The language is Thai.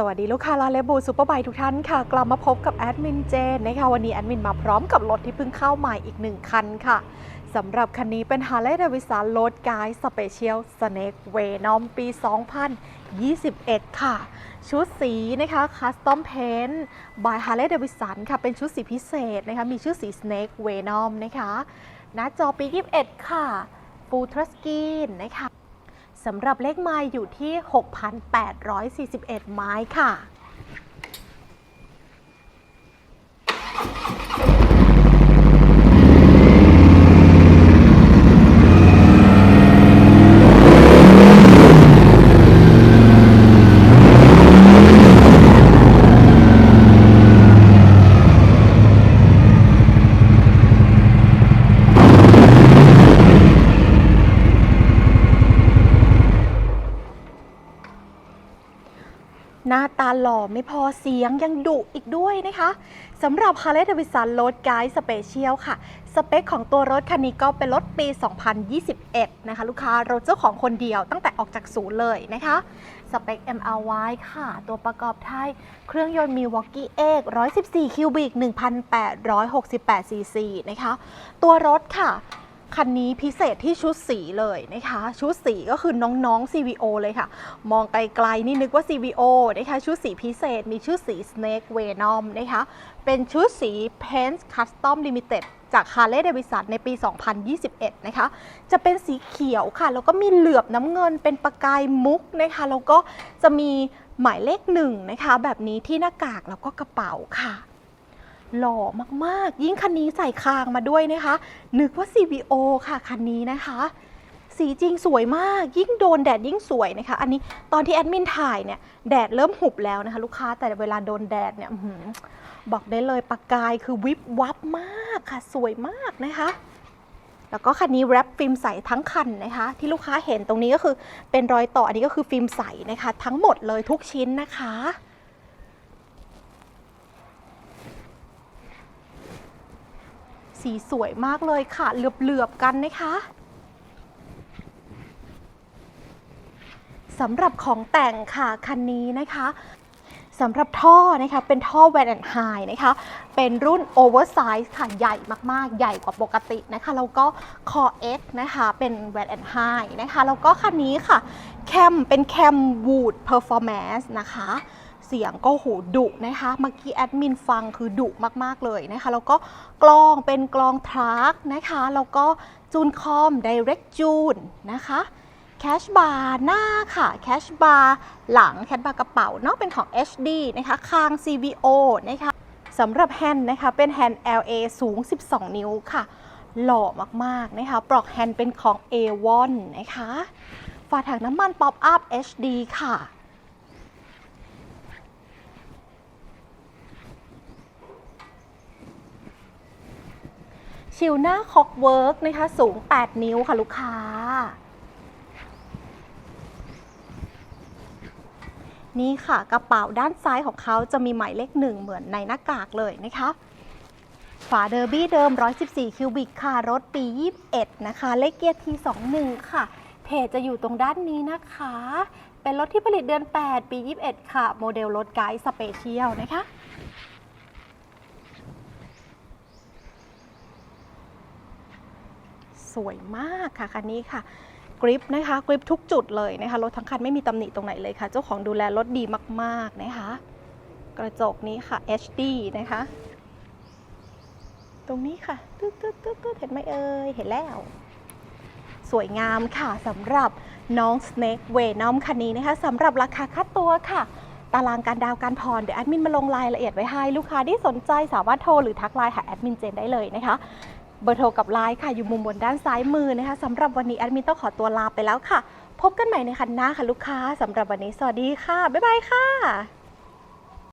สวัสดีลูกค้าลาเลบูซูเปอร์ไบทุกท่านค่ะ กลับมาพบกับแอดมินเจนนะคะวันนี้แอดมินมาพร้อมกับรถที่เพิ่งเข้าใหม่อีกหนึ่งคันค่ะสำหรับคันนี้เป็น Harley Davidson Road Guide Special Snake Venom ปี 2021 ค่ะ ชุดสีนะคะ Custom Paint by Harley Davidson ค่ะ เป็นชุดสีพิเศษนะคะ มีชื่อสี Snake Venom นะคะ หน้าจอปี 21 ค่ะ Full Touch Screen นะคะ สำหรับเลขไม้อยู่ที่ 6,841 ไม้ค่ะ หน้าตาหล่อไม่พอเสียงยังดุอีกด้วยนะคะสำหรับ Harley Davidson Road Guide Special ค่ะ สเปคของตัวรถคันนี้ก็เป็นรถปี 2021 นะคะ ลูกค้ารถเจ้าของคนเดียวตั้งแต่ออกจากศูนย์เลยนะคะ สเปค MLY ค่ะ ตัวประกอบไทย เครื่องยนต์มี w a l k i e 114 คิวบิก 1,868ซีซีนะคะ ตัวรถค่ะ คันนี้พิเศษที่ชุดสีเลยนะคะ ชุดสีก็คือน้องๆ CVO เลยค่ะ มองไกลๆนี่นึกว่า CVO นะคะชุดสีพิเศษมีชื่อสี Snake Venom นะคะ เป็นชุดสี Paint Custom Limited จาก Harley Davidson ในปี 2021 นะคะ จะเป็นสีเขียวค่ะ แล้วก็มีเหลือบน้ำเงินเป็นประกายมุกนะคะ แล้วก็จะมีหมายเลขหนึ่งนะคะ แบบนี้ที่หน้ากากแล้วก็กระเป๋าค่ะ หล่อมากๆ ยิ่งคันนี้ใส่คางมาด้วยนะคะ นึกว่า CVO ค่ะคันนี้นะคะ สีจริงสวยมาก ยิ่งโดนแดดยิ่งสวยนะคะ อันนี้ตอนที่แอดมินถ่ายเนี่ย แดดเริ่มหุบแล้วนะคะ ลูกค้าแต่เวลาโดนแดดเนี่ยบอกได้เลยประกายคือวิบวับมากค่ะ สวยมากนะคะแล้วก็คันนี้แรปฟิล์มใสทั้งคันนะคะ ที่ลูกค้าเห็นตรงนี้ก็คือเป็นรอยต่ออันนี้ก็คือฟิล์มใสนะคะ ทั้งหมดเลยทุกชิ้นนะคะ สีสวยมากเลยค่ะ เหลือบๆกันนะคะสำหรับของแต่งค่ะคันนี้นะคะสำหรับท่อนะคะเป็นท่อแวนแอนไฮนะคะ เป็นรุ่นโอเวอร์ไซส์ค่ะใหญ่มากๆ ใหญ่กว่าปกตินะคะ แล้วก็คอ X นะคะเป็นแวนแอนไฮนะคะ แล้วก็คันนี้ค่ะ แคมเป็นแคมวูดเพอร์ฟอร์แมนซ์นะคะ เสียงก็โหดุนะคะเมื่อกี้แอดมินฟังคือดุมาก ๆ เลยนะคะแล้วก็กลองเป็นกลองทรัคนะคะแล้วก็จูนคอม Direct จูนนะคะแคชบาร์หน้าค่ะแคชบาร์หลังแคชบาร์กระเป๋าเนาะเป็นของ HD นะคะคาง CVO นะคะสำหรับแฮนด์นะคะเป็นแฮนด์ LA สูง 12 นิ้วค่ะ หล่อมากๆนะคะปลอกแฮนด์เป็นของ A1 นะคะฝาถังน้ำมัน Pop Up HD ค่ะ ชิวหน้าคอกเวิร์กนะคะ สูง 8 นิ้วค่ะลูกค้า นี่ค่ะกระเป๋าด้านซ้ายของเขาจะมีหมายเลขหนึ่งเหมือนในหน้ากากเลยนะคะ ฝาเดอร์บี้เดิม 114 คิวบิกค่ะ รถปี 21 นะคะ เลขเกียร์ที21 ค่ะ เพจจะอยู่ตรงด้านนี้นะคะ เป็นรถที่ผลิตเดือน 8 ปี 21 ค่ะ โมเดลรถไกด์สเปเชียลนะคะ สวยมากค่ะคันนี้ค่ะกริปนะคะกริปทุกจุดเลยนะคะรถทั้งคันไม่มีตำหนิตรงไหนเลยค่ะ เจ้าของดูแลรถดีมากๆนะคะ กระจกนี้ค่ะ HD นะคะ ตรงนี้ค่ะตึ๊ดตึ๊ดตึ๊ดตึ๊ดเห็นไหมเอ่ยเห็นแล้วสวยงามค่ะสำหรับน้อง Snake Venom คันนี้นะคะสำหรับราคาค่าตัวค่ะ ตารางการดาวการผ่อนเดี๋ยวแอดมินมาลงรายละเอียดไว้ให้ ลูกค้าที่สนใจสามารถโทรหรือทักไลน์หาแอดมินเจนได้เลยนะคะ เบอร์โทรกับไลน์ค่ะ อยู่มุมบนด้านซ้ายมือนะคะสำหรับวันนี้แอดมินต้องขอตัวลาไปแล้วค่ะ พบกันใหม่ในคันหน้าค่ะลูกค้าสำหรับวันนี้สวัสดีค่ะ บ๊ายบายค่ะ